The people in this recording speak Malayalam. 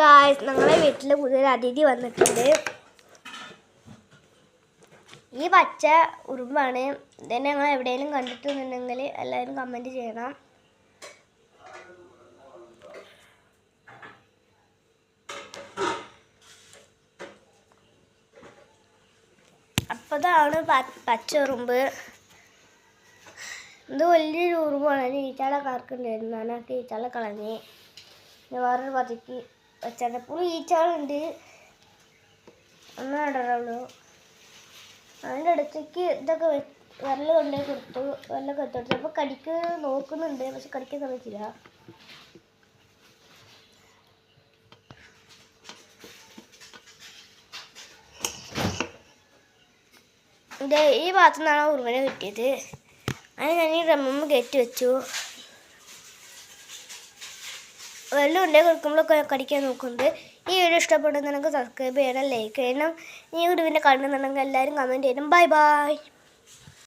ഗായ്സ് ഞങ്ങളെ വീട്ടിൽ പുതിയൊരു അതിഥി വന്നിട്ടുണ്ട്. ഈ പച്ച ഉറുമ്പാണ്. ഇതിനെ ഞങ്ങൾ എവിടെയെങ്കിലും കണ്ടിട്ടുണ്ടെങ്കിൽ എല്ലാവരും കമന്റ് ചെയ്യണം. അപ്പതാണ് പച്ച ഉറുമ്പ്. ഇത് വലിയൊരു ഉറുമ്പാണ്. അതിന് ഈച്ചാളെ കറക്കുണ്ടായിരുന്നു ഞാനൊക്കെ ഈച്ചാളെ കളഞ്ഞ് വേറൊരു പതിക്ക് വെച്ചാൽ ഈച്ചകളുണ്ട് ഒന്നും ഇടറുള്ളൂ അതിന്റെ അടുത്തേക്ക് ഇതൊക്കെ വെ- കൊണ്ടേ കൊടുത്തു. വിരലൊക്കെ എടുത്തു അപ്പോൾ കടിക്ക് നോക്കുന്നുണ്ട്. പക്ഷെ കടിക്കാൻ സമ്മതിച്ചില്ല ഇത് ഈ ഭാഗത്തു നിന്നാണ് ഉറുമനെ കിട്ടിയത്. അത് ഞാൻ ഈ റമ്മ കയറ്റി വെച്ചു. വെള്ളം ഉണ്ടെങ്കിൽ കൊടുക്കുമ്പോഴൊക്കെ കടിക്കാൻ നോക്കുന്നത് ഈ വീഡിയോ ഇഷ്ടപ്പെടുന്നുണ്ടെങ്കിൽ സബ്സ്ക്രൈബ് ചെയ്യണം ലൈക്ക് ചെയ്യണം. ഈ വീഡിയോ പിന്നെ കാണുന്നുണ്ടെങ്കിൽ എല്ലാവരും കമന്റ് ചെയ്യണം. Bye bye